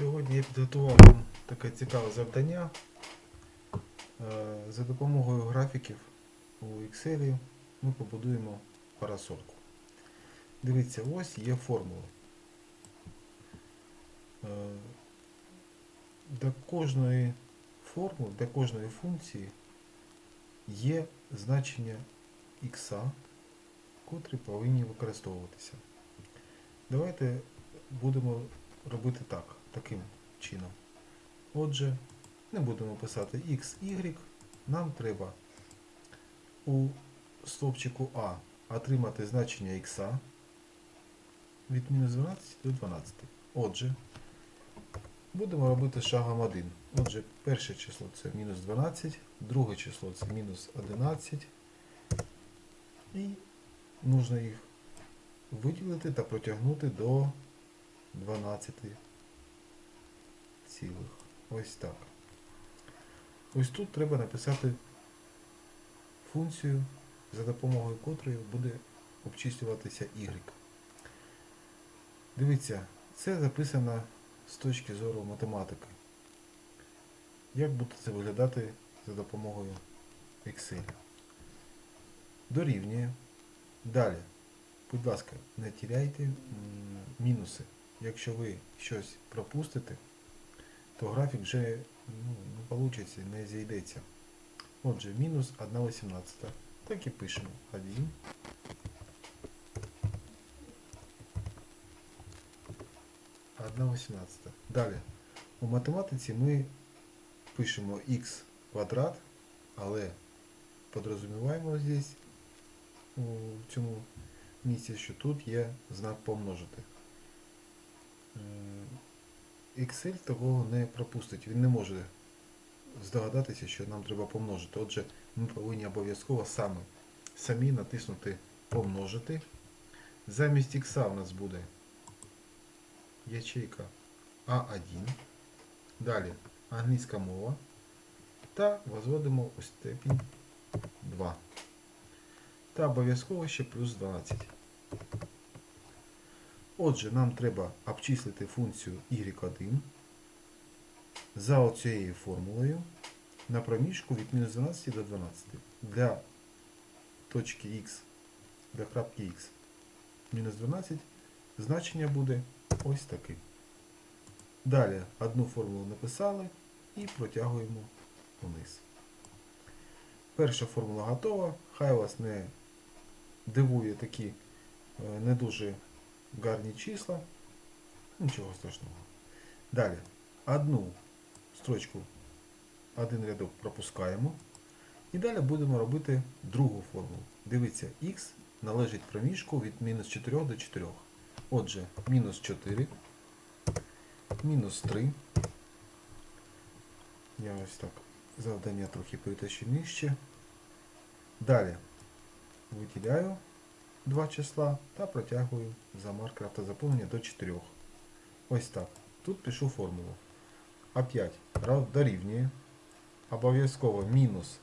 Сьогодні я підготував вам таке цікаве завдання. Е, За допомогою графіків у Excel ми побудуємо парасольку. Дивіться, ось є формула. Е, Для кожної формули, для кожної функції є значення х, котрі повинні використовуватися. Давайте будемо робити так, таким чином. Отже, не будемо писати x, y, нам треба у стовпчику А отримати значення х від мінус 12 до 12. Отже, будемо робити шагом 1. Отже, перше число це мінус 12, друге число це мінус 11. І нужно їх виділити та протягнути до 12 цілих. Ось так. Ось тут треба написати функцію, за допомогою котрої буде обчислюватися y. Дивіться, це записано з точки зору математики. Як буде це виглядати за допомогою Excel? Дорівнює. Далі. Будь ласка, не тіряйте мінуси. Якщо ви щось пропустите, то графік вже ну, не вийде, не зійдеться. Отже, мінус 1,18. Так і пишемо. 1. Одна 18. Далі. У математиці ми пишемо х квадрат, але подрозуміваємо здесь у цьому місці, що тут є знак помножити. Excel такого не пропустить. Він не може здогадатися, що нам треба помножити. Отже, ми повинні обов'язково саме самі натиснути помножити. Замість х у нас буде ячейка А1. Далі англійська мова. Та возводимо у степінь 2. Та обов'язково ще плюс 12. Отже, нам треба обчислити функцію y1 за оцією формулою на проміжку від мінус 12 до 12. Для точки x, для крапки x мінус 12 значення буде ось таке. Далі одну формулу написали і протягуємо вниз. Перша формула готова. Хай вас не дивує такі е, не дуже гарні числа. Нічого страшного. Далі. Одну строчку, один рядок пропускаємо. І далі будемо робити другу формулу. Дивіться, х належить проміжку від мінус 4 до 4. Отже, мінус 4, мінус 3. Я ось так завдання трохи перетащу нижче. Далі виділяю два числа та протягую за маркер автозаповнення до 4. Ось так. Тут пишу формулу. Опять ра- дорівнює. Обов'язково мінус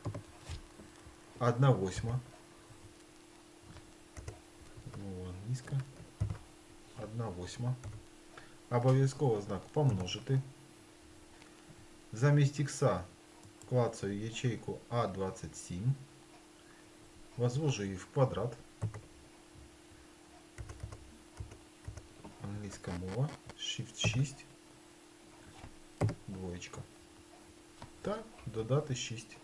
1 восьма. Знову англійська. 1 восьма. Обов'язково знак помножити. Замість х клацаю ячейку А27. Возвожу її в квадрат. Англійська мова. Shift 6. Двоєчка. Та додати 6.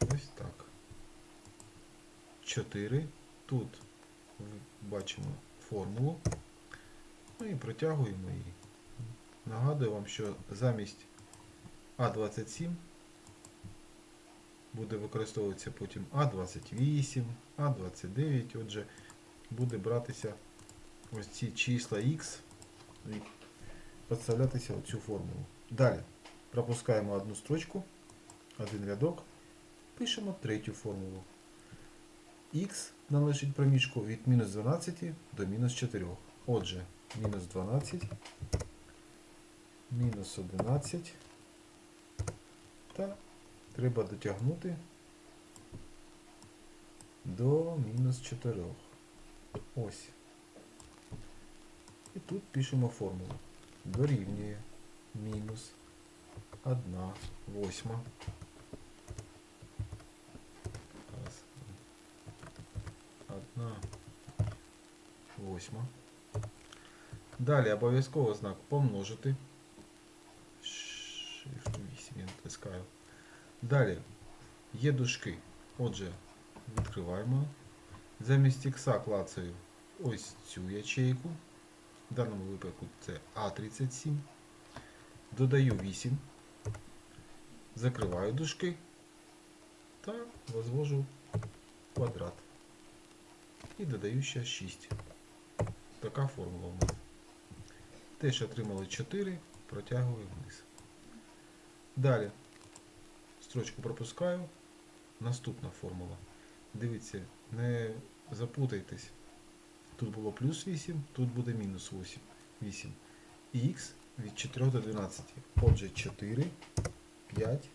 Ось так. 4. Тут бачимо формулу. Ну і протягуємо її. Нагадую вам, що замість А27 буде використовуватися потім А28, А29. Отже, буде братися ось ці числа X і підставлятися в цю формулу. Далі пропускаємо одну строчку, один рядок, пишемо третю формулу. Х належить проміжку від мінус 12 до мінус 4. Отже, мінус 12, мінус 11 та треба дотягнути до мінус 4. Ось. І тут пишемо формулу. Дорівнює мінус 1 восьма. Раз. Одна восьма. Далі обов'язково знак помножити. Shift 8 я натискаю. Далі є дужки. Отже, відкриваємо. Замість ікса клацаю ось цю ячейку. В даному випадку це А37. Додаю 8. Закриваю дужки та возвожу квадрат. І додаю ще 6. Така формула у мене. Теж отримали 4, протягую вниз. Далі строчку пропускаю. Наступна формула. Дивіться, не запутайтесь. Тут було плюс 8, тут буде мінус 8. 8. І х від 4 до 12. Отже, 4, 5.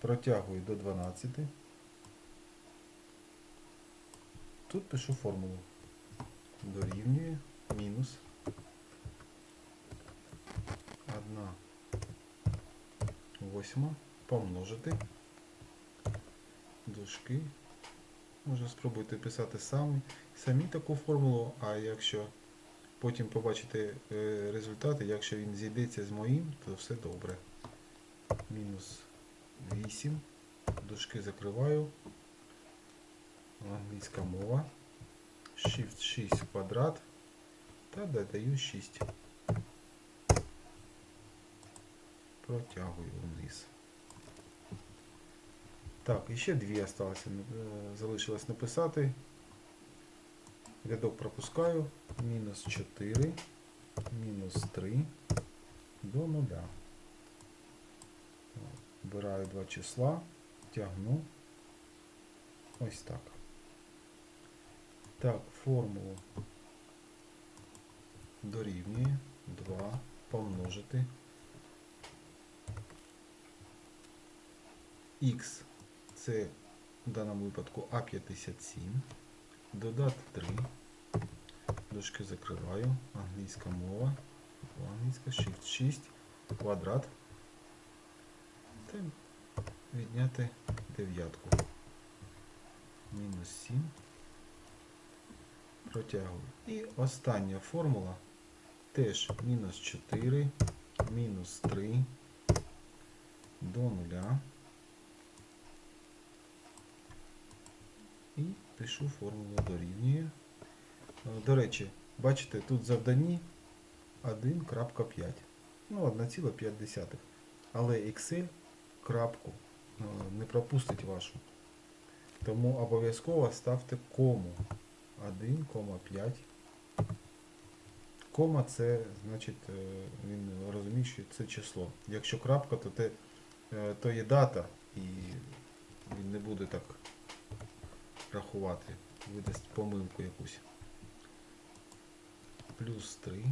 Протягую до 12. Тут пишу формулу. Дорівнює мінус 1 восьма помножити дужки. Можна спробуйте писати самі, самі таку формулу, а якщо потім побачите е, результати, якщо він зійдеться з моїм, то все добре. Мінус 8. Дужки закриваю. Англійська мова. Shift 6 квадрат та додаю 6. Протягую вниз. Так, і ще дві осталося, е, залишилось написати. Рядок пропускаю. Мінус 4, мінус 3 до 0. Вбираю два числа, тягну. Ось так. Так, формулу дорівнює 2 помножити х це в даному випадку А57, додати 3, дужки закриваю, англійська мова, англійська Shift 6, квадрат, та відняти дев'ятку. Мінус 7. Протягую. І остання формула теж мінус 4, мінус 3 до нуля. І пишу формулу дорівнює. Е, До речі, бачите, тут завдані 1.5. Ну, 1,5. Але Excel крапку е, не пропустить вашу. Тому обов'язково ставте кому 1,5. Кома це значить е, він розуміє, що це число. Якщо крапка, то, те, то є дата і він не буде так рахувати, видасть помилку якусь. Плюс 3.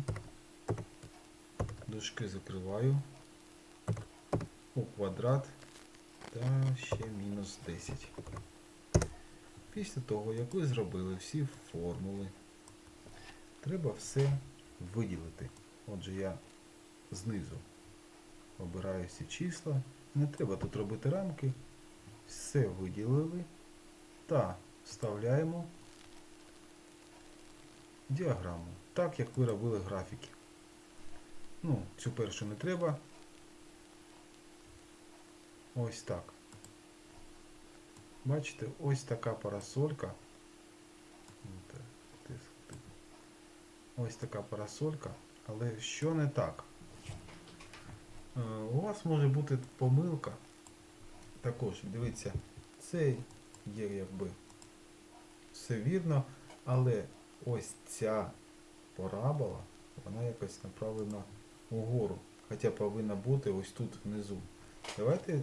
Дужки закриваю. У квадрат та ще мінус 10. Після того, як ви зробили всі формули, треба все виділити. Отже, я знизу обираю всі числа. Не треба тут робити рамки. Все виділили та вставляємо діаграму, так як ви робили графіки. Ну, цю першу не треба. Ось так. Бачите, ось така парасолька. Ось така парасолька. Але що не так? Е, У вас може бути помилка. Також, дивіться, це є якби все вірно, але ось ця парабола, вона якось направлена угору. Хоча повинна бути ось тут внизу. Давайте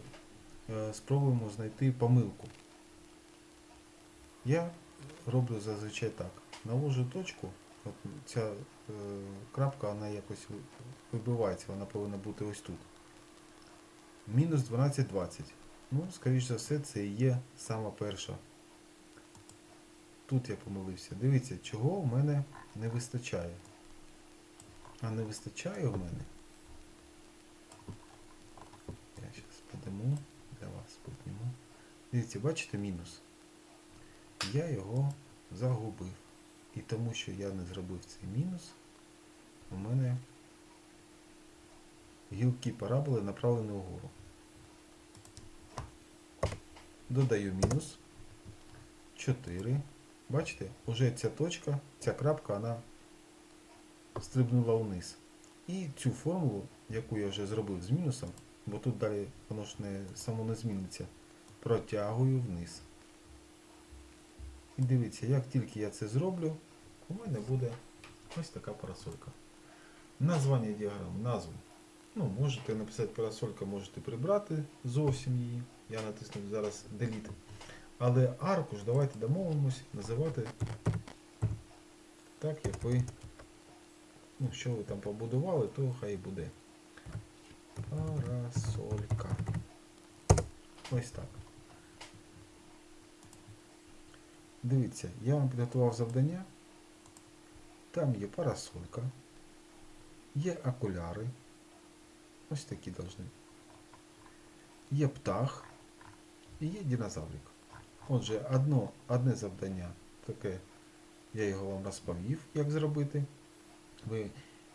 е, спробуємо знайти помилку. Я роблю зазвичай так. Навожу точку, от ця е, крапка вона якось вибивається, вона повинна бути ось тут. Мінус 12,20. Ну, скоріш за все, це і є сама перша. Тут я помилився. Дивіться, чого в мене не вистачає. А не вистачає у мене. Я зараз подиму для вас підніму. Дивіться, бачите мінус? Я його загубив. І тому, що я не зробив цей мінус, у мене гілки параболи направлені вгору. Додаю мінус 4. Бачите, уже ця точка, ця крапка, вона стрибнула вниз. І цю формулу, яку я вже зробив з мінусом, бо тут далі воно ж не, само не зміниться, протягую вниз. І дивіться, як тільки я це зроблю, у мене буде ось така парасолька. Названня діаграми, назву. Ну, можете написати парасолька, можете прибрати зовсім її. Я натисну зараз Delete. Але аркуш давайте домовимось називати так, як ви. Ну, що ви там побудували, то хай буде. Парасолька. Ось так. Дивіться, я вам підготував завдання. Там є парасолька, є окуляри. Ось такі должны. Є птах і є динозаврик. Отже, одно, одне завдання таке, я його вам розповів, як зробити. Ви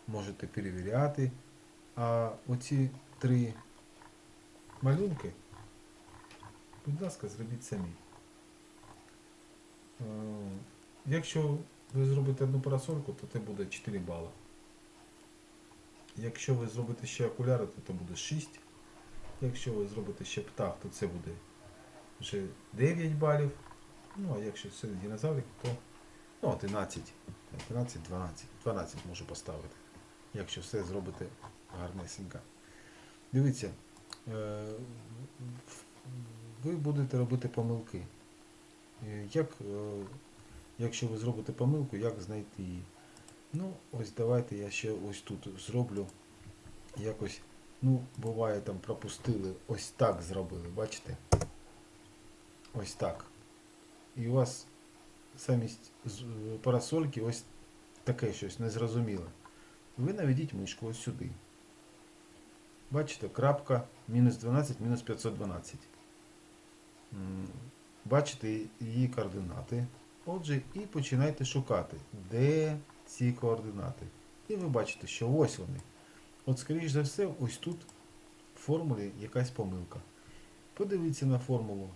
можете перевіряти. А оці три малюнки, будь ласка, зробіть самі. Е, Якщо ви зробите одну парасольку, то це буде 4 бала. Якщо ви зробите ще окуляри, то це буде 6. Якщо ви зробите ще птах, то це буде вже 9 балів. Ну, а якщо це динозаврик, то ну, 11. 11, 12. 12 можу поставити. Якщо все зробите гарнесенько. Дивіться, е, ви будете робити помилки. Е, Як, е, якщо ви зробите помилку, як знайти її? Ну, ось давайте я ще ось тут зроблю. Якось, ну, буває там пропустили, ось так зробили, бачите? Ось так. І у вас замість е, парасольки ось таке щось незрозуміле. Ви наведіть мишку ось сюди. Бачите, крапка мінус 12, мінус 512. Бачите її координати. Отже, і починайте шукати, де ці координати. І ви бачите, що ось вони. От, скоріш за все, ось тут в формулі якась помилка. Подивіться на формулу.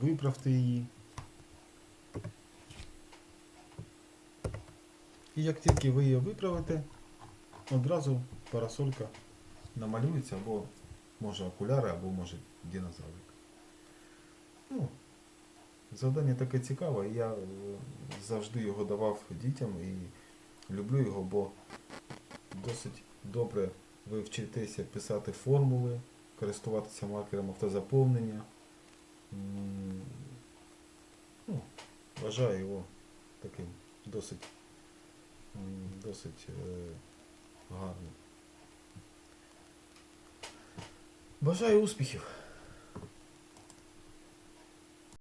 Виправте її. І як тільки ви її виправите, одразу парасолька намалюється, або може окуляри, або може динозаврик. Ну, завдання таке цікаве, я е, завжди його давав дітям і люблю його, бо досить добре ви вчитеся писати формули, користуватися маркером автозаповнення. Ну, вважаю його таким досить, досить е, гарним. Бажаю успіхів!